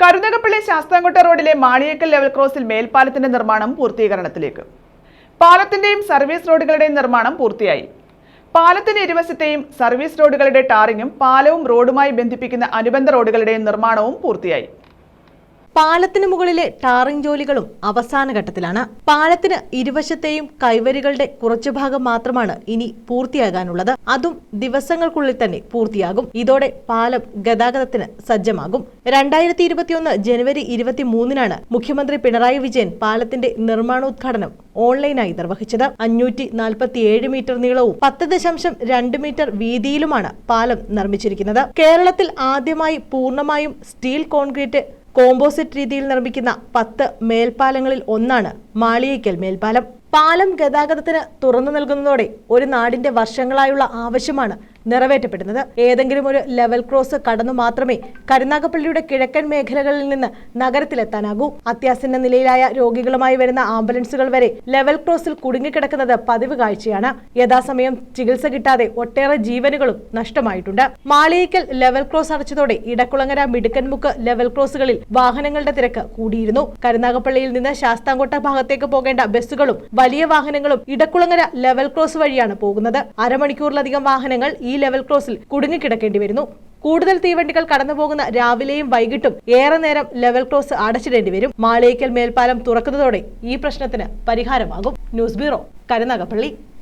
കരുനകപ്പള്ളി ശാസ്താംകോട്ട റോഡിലെ മാണിയേക്കൽ ലെവൽ ക്രോസിൽ മേൽപ്പാലത്തിന്റെ നിർമ്മാണം പൂർത്തീകരണത്തിലേക്ക്. പാലത്തിന്റെയും സർവീസ് റോഡുകളുടെയും നിർമ്മാണം പൂർത്തിയായി. പാലത്തിന് ഇരുവശത്തെയും സർവീസ് റോഡുകളുടെ ടാറിങ്ങും പാലവും റോഡുമായി ബന്ധിപ്പിക്കുന്ന അനുബന്ധ റോഡുകളുടെയും നിർമ്മാണവും പൂർത്തിയായി. പാലത്തിന് മുകളിലെ ടാറിംഗ് ജോലികളും അവസാന ഘട്ടത്തിലാണ്. പാലത്തിന് ഇരുവശത്തെയും കൈവരികളുടെ കുറച്ചു ഭാഗം മാത്രമാണ് ഇനി പൂർത്തിയാകാനുള്ളത്. അതും ദിവസങ്ങൾക്കുള്ളിൽ തന്നെ പൂർത്തിയാകും. ഇതോടെ പാലം ഗതാഗതത്തിന് സജ്ജമാകും. രണ്ടായിരത്തി ഇരുപത്തിയൊന്ന് ജനുവരി ഇരുപത്തിമൂന്നിനാണ് മുഖ്യമന്ത്രി പിണറായി വിജയൻ പാലത്തിന്റെ നിർമ്മാണോദ്ഘാടനം ഓൺലൈനായി നിർവഹിച്ചത്. അഞ്ഞൂറ്റി നാൽപ്പത്തിയേഴ് മീറ്റർ നീളവും പത്ത് ദശാംശം രണ്ട് മീറ്റർ വീതിയിലുമാണ് പാലം നിർമ്മിച്ചിരിക്കുന്നത്. കേരളത്തിൽ ആദ്യമായി പൂർണമായും സ്റ്റീൽ കോൺക്രീറ്റ് കോമ്പോസിറ്റ് രീതിയിൽ നിർമ്മിക്കുന്ന പത്ത് മേൽപ്പാലങ്ങളിൽ ഒന്നാണ് മാളിയേക്കൽ മേൽപ്പാലം. പാലം ഗതാഗതത്തിന് തുറന്നു നൽകുന്നതോടെ ഒരു നാടിന്റെ വർഷങ്ങളായുള്ള ആവശ്യമാണ് നിറവേറ്റപ്പെടുന്നത്. ഏതെങ്കിലും ഒരു ലെവൽ ക്രോസ് കടന്നു മാത്രമേ കരുനാഗപ്പള്ളിയുടെ കിഴക്കൻ മേഖലകളിൽ നിന്ന് നഗരത്തിലെത്താനാകൂ. അത്യാസന്ന നിലയിലായ രോഗികളുമായി വരുന്ന ആംബുലൻസുകൾ വരെ ലെവൽ ക്രോസിൽ കുടുങ്ങിക്കിടക്കുന്നത് പതിവ് കാഴ്ചയാണ്. യഥാസമയം ചികിത്സ കിട്ടാതെ ഒട്ടേറെ ജീവനുകളും നഷ്ടമായിട്ടുണ്ട്. മാളിയേക്കൽ ലെവൽ ക്രോസ് അടച്ചതോടെ ഇടക്കുളങ്ങര മിടുക്കൻമുക്ക് ലെവൽ ക്രോസുകളിൽ വാഹനങ്ങളുടെ തിരക്ക് കൂടിയിരുന്നു. കരുനാഗപ്പള്ളിയിൽ നിന്ന് ശാസ്താംകോട്ട ഭാഗത്തേക്ക് പോകേണ്ട ബസ്സുകളും വലിയ വാഹനങ്ങളും ഇടക്കുളങ്ങര ലെവൽ ക്രോസ് വഴിയാണ് പോകുന്നത്. അരമണിക്കൂറിലധികം വാഹനങ്ങൾ ഈ ലെവൽ ക്രോസിൽ കുടുങ്ങിക്കിടക്കേണ്ടി വരുന്നു. കൂടുതൽ തീവണ്ടികൾ കടന്നുപോകുന്ന രാവിലെയും വൈകിട്ടും ഏറെ നേരം ലെവൽ ക്രോസ് അടച്ചിടേണ്ടി വരും. മാളേക്കൽ മേൽപ്പാലം തുറക്കുന്നതോടെ ഈ പ്രശ്നത്തിന് പരിഹാരമാകും. News bureau Karunagappally.